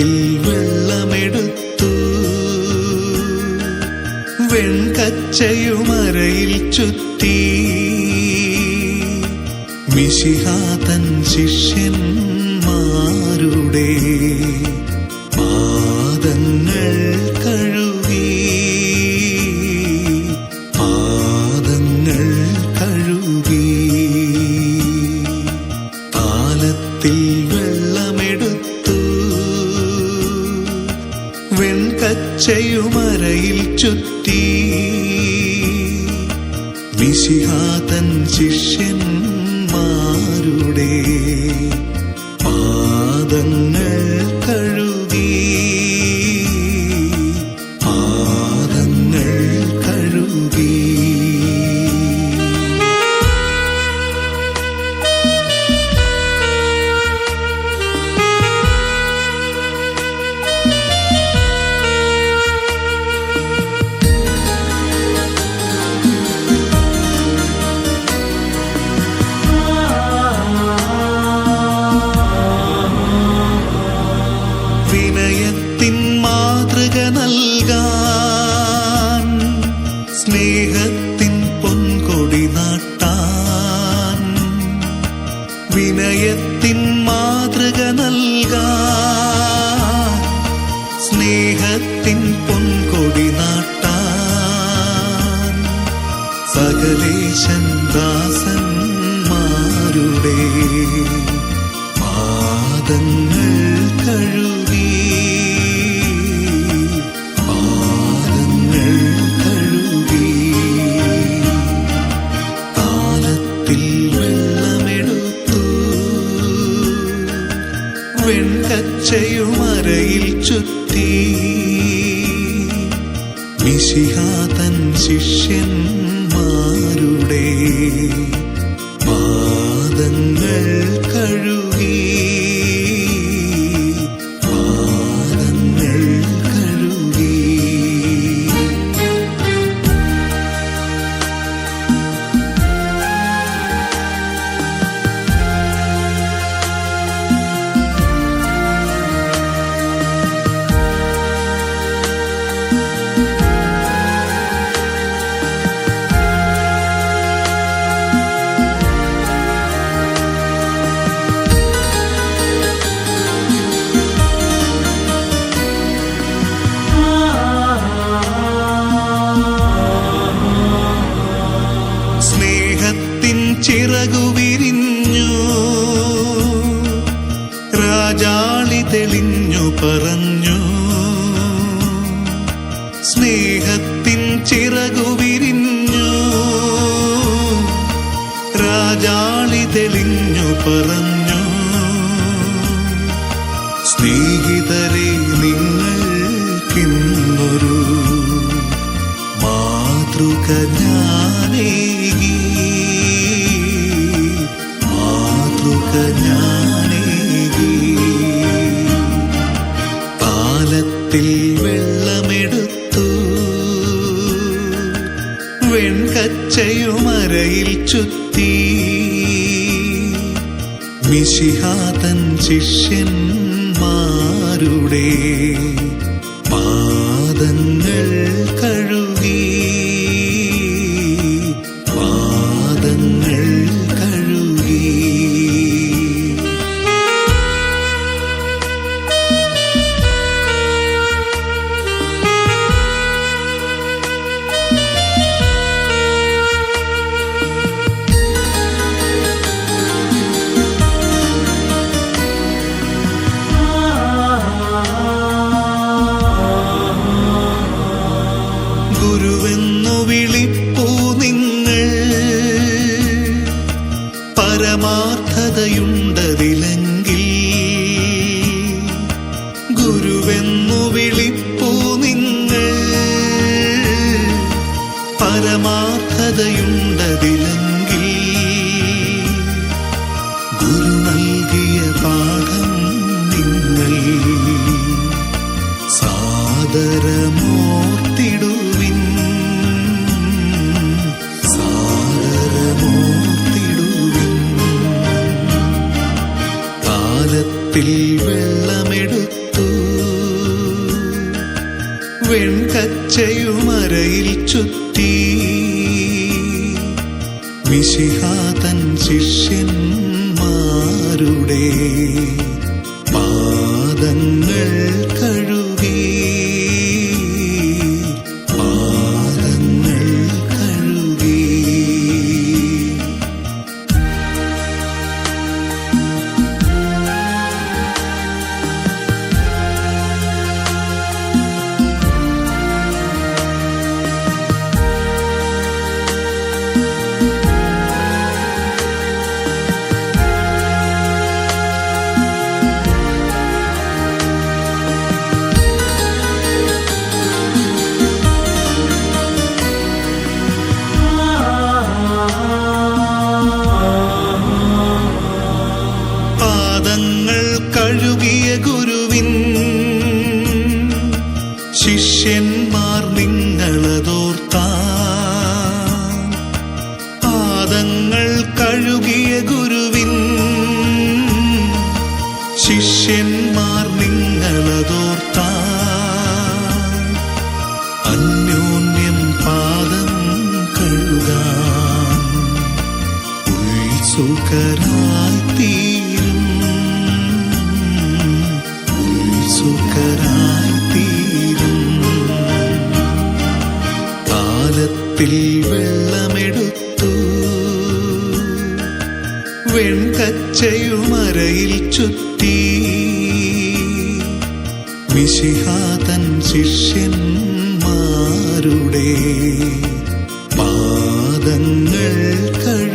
താലത്തിൽ വെള്ളമെടുത്തു. വെൺകച്ചയുമരയിൽ ചുറ്റി. മിശിഹാതൻ ശിഷ്യന്മാരുടെ വെൺകച്ചയുമരയിൽ ചുറ്റി. മിശിഹാതൻ ശിഷ്യന്മാരുടെ സകലേശൻ ദാസന്മാരുടെ പാദങ്ങൾ കഴുകി. പാദങ്ങൾ കഴുകി. താലത്തിൽ വെള്ളമെടുത്തു. വെണ്ടച്ചയുമരയിൽ ചുറ്റി. മിശിഹാതൻ ശിഷ്യന്മാരുടെ പാദങ്ങൾ കഴുകി രാജാളി തെളിഞ്ഞു പറഞ്ഞു. സ്നേഹത്തിൻ ചിറകു വിരിഞ്ഞു. രാജാളി തെളിഞ്ഞു പറഞ്ഞു. സ്നേഹിതരെ നിങ്ങൾക്കിന്നൊരു മാതൃക ഞാനേകി മാതൃക ഞാനേകി താലത്തിൽ വെള്ളമെടുത്തു. വെൺകച്ചയുമരയിൽ ചുത്തി. മിശിഹാതൻ ശിഷ്യന്മാരുടെ പാദങ്ങൾ കഴുകി. പരമാർത്ഥതയുണ്ടതിലെങ്കിൽ ഗുരുവെന്നു വിളിപ്പൂ നിങ്ങൾ പരമാർത്ഥതയുണ്ടതിലെങ്കിൽ ഗുരു നൽകിയ പാഠം നിങ്ങൾ സാദരമോർത്തിടുവിൻ വെള്ളത്തിൽ വെള്ളമെടുത്തു. വെൺകച്ചയുമരയിൽ ചുറ്റി. വിശിഹാതൻ ശിഷ്യന്മാരുടെ ശിഷ്യന്മാർ നിങ്ങളതോർത്താ. പാദങ്ങൾ കഴുകിയ ഗുരുവിൻ ശിഷ്യന്മാർ നിങ്ങളതോർത്താ. അന്യോന്യം പാദം കഴുകാൻ ഉത്സുകരായി കാലത്തിൽ വെള്ളമെടുത്തു. വെൺകച്ചയുമരയിൽ ചുറ്റി. മിശിഹാതൻ ശിഷ്യന്മാരുടെ പാദങ്ങൾ കഴുകി.